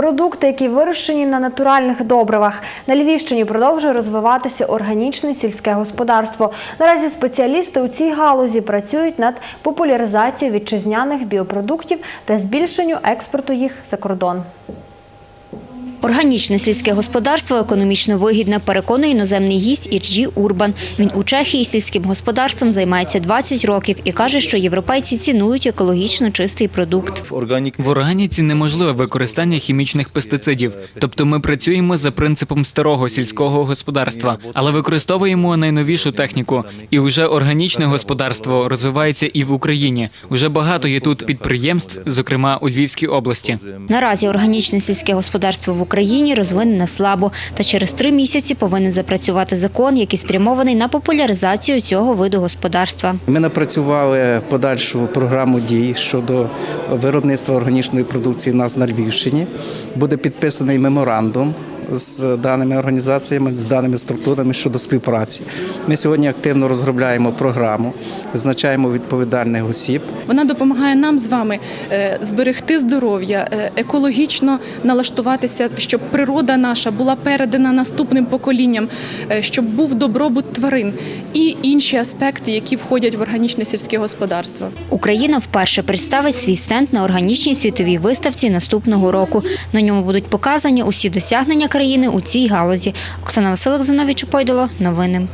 Продукти, які вирощені на натуральних добривах. На Львівщині продовжує розвиватися органічне сільське господарство. Наразі спеціалісти у цій галузі працюють над популяризацією вітчизняних біопродуктів та збільшенню експорту їх за кордон. Органічне сільське господарство економічно вигідне, переконує іноземний гість Ірджі Урбан. Він у Чехії сільським господарством займається 20 років і каже, що європейці цінують екологічно чистий продукт. В органіці неможливе використання хімічних пестицидів, тобто ми працюємо за принципом старого сільського господарства, але використовуємо найновішу техніку. І вже органічне господарство розвивається і в Україні. Уже багато є тут підприємств, зокрема у Львівській області. Наразі органічне сільське господарство в Україні розвинене слабо, та через три місяці повинен запрацювати закон, який спрямований на популяризацію цього виду господарства. Ми напрацювали подальшу програму дій щодо виробництва органічної продукції у нас на Львівщині. Буде підписаний меморандум з даними організаціями, з даними структурами щодо співпраці. Ми сьогодні активно розробляємо програму, визначаємо відповідальних осіб. Вона допомагає нам з вами е, зберегти здоров'я, е, екологічно налаштуватися, щоб природа наша була передана наступним поколінням, е, щоб був добробут тварин і інші аспекти, які входять в органічне сільське господарство. Україна вперше представить свій стенд на органічній світовій виставці наступного року. На ньому будуть показані усі досягнення країни у цій галузі. Оксана Василик Зиновій Чупойдоло. Новини.